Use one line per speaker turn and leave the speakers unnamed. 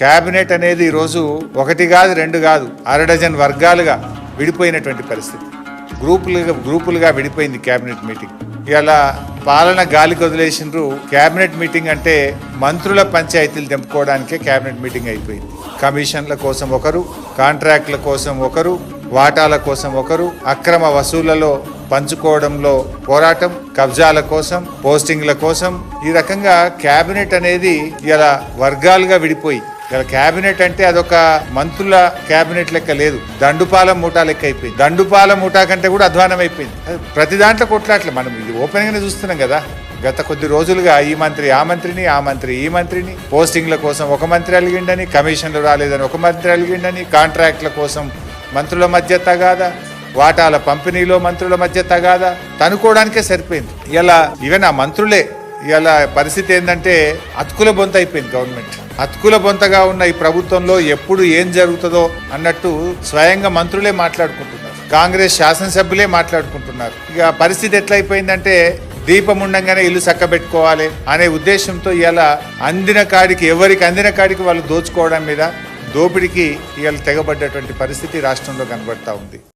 Cabinet అనేది ఈరోజు ఒకటి కాదు రెండు కాదు అర డజన్ వర్గాలుగా విడిపోయినటువంటి పరిస్థితి. గ్రూపులుగా గ్రూపులుగా విడిపోయింది క్యాబినెట్ మీటింగ్. ఇలా పాలన గాలికి వదిలేసిండ్రు క్యాబినెట్ మీటింగ్ అంటే మంత్రుల పంచాయతీలు తెంపుకోవడానికే క్యాబినెట్ మీటింగ్ అయిపోయింది. కమిషన్ల కోసం ఒకరు కాంట్రాక్ట్ల కోసం ఒకరు వాటాల కోసం ఒకరు అక్రమ వసూళ్ళలో పంచుకోవడంలో పోరాటం కబ్జాల కోసం పోస్టింగ్ల కోసం ఈ రకంగా క్యాబినెట్ అనేది ఇలా వర్గాలుగా విడిపోయి ఇలా క్యాబినెట్ అంటే అదొక మంత్రుల క్యాబినెట్ లెక్క లేదు. దండుపాల మూటా లెక్క అయిపోయింది. దండుపాల మూటా కంటే కూడా అధ్వానం అయిపోయింది ప్రతి దాంట్లో కొట్లాట్లే. మనం ఇది ఓపెన్ గానే చూస్తున్నాం కదా. గత కొద్ది రోజులుగా ఈ మంత్రి ఆ మంత్రిని ఆ మంత్రి ఈ మంత్రిని పోస్టింగ్ల కోసం ఒక మంత్రి అలిగిండని కమిషన్లు రాలేదని ఒక మంత్రి అలిగిండని కాంట్రాక్ట్ల కోసం మంత్రుల మధ్య తగాదా వాటాల పంపిణీలో మంత్రుల మధ్య తగాదా. తనుకోవడానికే సరిపోయింది. ఇలా ఈవెన్ ఆ మంత్రులే ఇలా పరిస్థితి ఏంటంటే అతుకుల బొంత అయిపోయింది గవర్నమెంట్. అతుకుల బొంతగా ఉన్న ఈ ప్రభుత్వంలో ఎప్పుడు ఏం జరుగుతుందో అన్నట్టు స్వయంగా మంత్రులే మాట్లాడుకుంటున్నారు. కాంగ్రెస్ శాసనసభ్యులే మాట్లాడుకుంటున్నారు. ఇక పరిస్థితి ఎట్లయిపోయిందంటే దీపం ఉండంగానే ఇల్లు చక్కబెట్టుకోవాలి అనే ఉద్దేశంతో ఇవాళ అందిన కాడికి ఎవరికి అందిన కాడికి వాళ్ళు దోచుకోవడం మీద దోపిడికి ఇవాళ తెగబడ్డటువంటి పరిస్థితి రాష్ట్రంలో కనబడతా ఉంది.